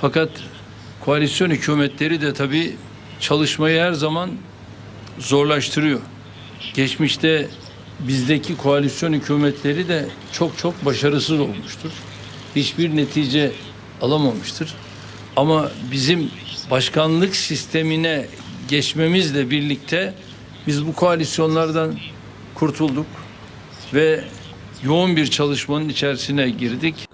Fakat koalisyon hükümetleri de tabii çalışmayı her zaman zorlaştırıyor. Geçmişte bizdeki koalisyon hükümetleri de çok çok başarısız olmuştur. Hiçbir netice alamamıştır. Ama bizim başkanlık sistemine geçmemizle birlikte biz bu koalisyonlardan kurtulduk ve yoğun bir çalışmanın içerisine girdik.